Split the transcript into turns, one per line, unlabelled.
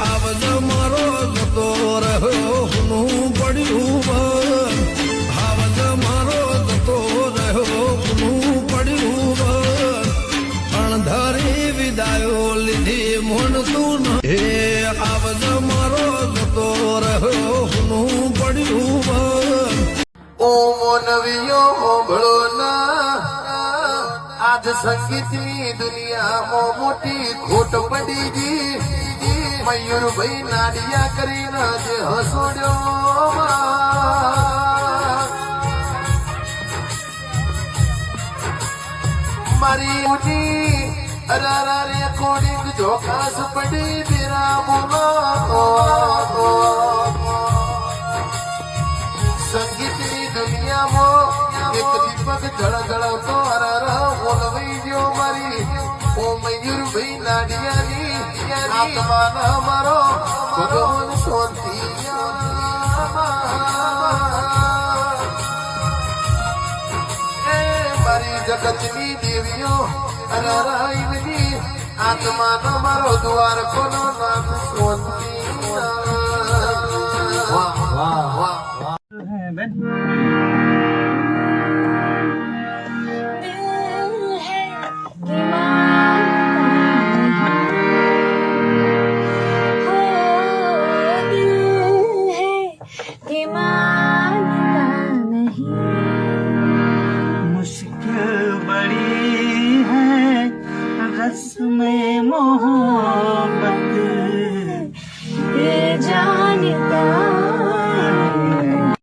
આવજ મારો જતો રહ્યો હું પડ્યું બંધ આવજ મારો જતો રહ્યો હું પડ્યું બંધ અણધારી વિદાયો લીધી મોનતું ન. હે આવજ મારો જતો રહ્યો હું પડ્યું બંધ
ઓ મોનવીયો હોભળો ના. આજ સંગીતની દુનિયામાં મોટી ખોટ પડી ગઈ. મયુરભાઈ નાડિયા કરીને જે હસોડ્યો મારી ઉની અરારા રેકોર્ડિંગ જોખાસ પડી બોલો સંગીતની દુનિયામાં એક દીપક જળજળવતો અરર આત્માના મારો ભગવાન એ મારી જગતની દેવીઓ અરરાઈની આત્માનો મારો દ્વાર કોનો નામ
दिल कि मानता नहीं
मुश्किल बड़ी है रस्म मोहब्बत